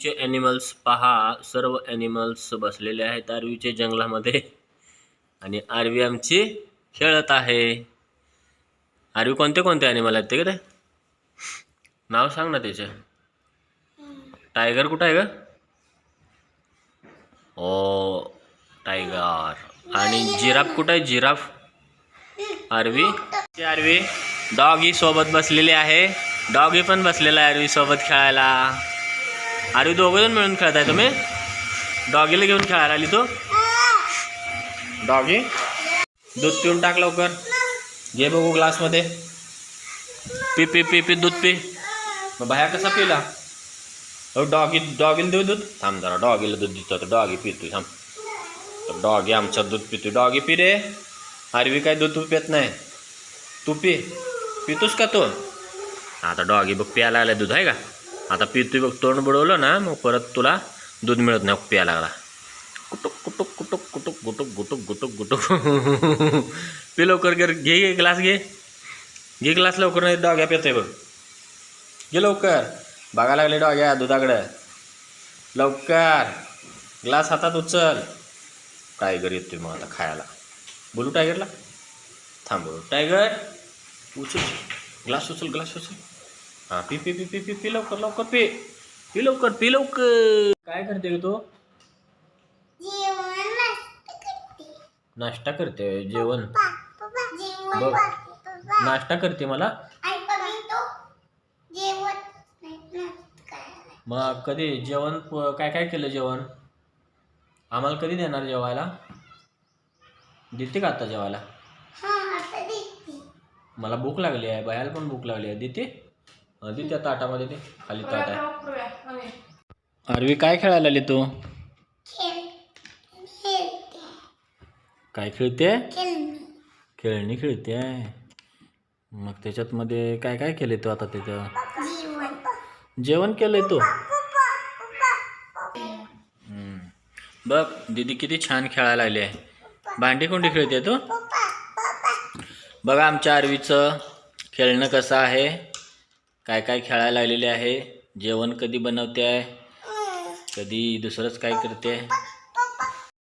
चे ॲनिमल्स पहा. सर्व ॲनिमल्स बसलेले आहेत आरवीचे जंगलामध्ये. आणि आरवी आमची खेळत आहे. आरवी कोणते कोणते ॲनिमल आहेत ते का ते? नाव सांग ना त्याचे. टायगर कुठं आहे ग? ओ टायगर आणि जिराफ कुठं आहे? जिराफ. आरवी. आरवी. डॉगी सोबत बसलेली आहे. डॉगी पण बसलेला आहे आरवी सोबत खेळायला. आरवी दोघं जण मिळून खेळताय तुम्ही? डॉगीला घेऊन खेळायला आली तू? डॉगी दूध पिऊन टाक लवकर. घे बघू ग्लासमध्ये. पी पी पी पी, दूध पी. मग कसा पिला? हो डॉगी डॉगीला दूध? थांब जरा डॉगीला दूध आता. डॉगी पितोय, थांब. डॉगी आमचं दूध पितोय. डॉगी पी रे. आरवी काय दूध तू पित नाही. तू पी. पितोस का तू? आता डॉगी प्यायला लागला दूध आहे का? आता पितोय बघ तोंड बुडवलं ना मग परत तुला दूध मिळत नाही प्यायला लागला. कुटुक कुटुक कुटुक कुटुक गुटुक गुटुक गुटुक गुटुक. पी लवकर घे घे ग्लास घे. घे ग्लास लवकर नाही डॉग्या पितोय बघ. घे लवकर. बघा लागले डॉग्या दुधाकडं. लवकर. ग्लास हातात उचल. टायगर येतोय मग आता खायला. बोलू टायगरला? थांबू टायगर उचल. ग्लास उचल ग्लास उचल. हां पी पी पी पी पी पी लवकर लवकर पी. पी लवकर पी लवकर. काय करते ग तू. नाश्ता करते. जेवण. बघ. नाश्ता करते मला. मग कधी जेवण काय काय केलं जेवण? आम्हाला कधी देणार जेवायला? देते का आता जेवायला? हा, आता देते. मला भूक लागली आहे बायाला पण भूक लागली आहे. देते? दे त्या ताटामध्ये दे खाली ताट आहे. आरवी काय खेळायला आली तू? खेळ खेळते. काय खेळते? खेळणी. खेळते. आहे मग त्याच्यात मध्ये काय काय केले तू आता तिथं? जेवण. जेवण केलंय तू. बघ दीदी किती छान खेळायला लागली आहे. भांडी कोंडी खेळते तू? बघा आमच्या आरवीचं खेळणं कसं आहे. काय काय खेळायला लागलेले आहे? जेवण कधी बनवते? आहे कधी दुसरंच काय करते?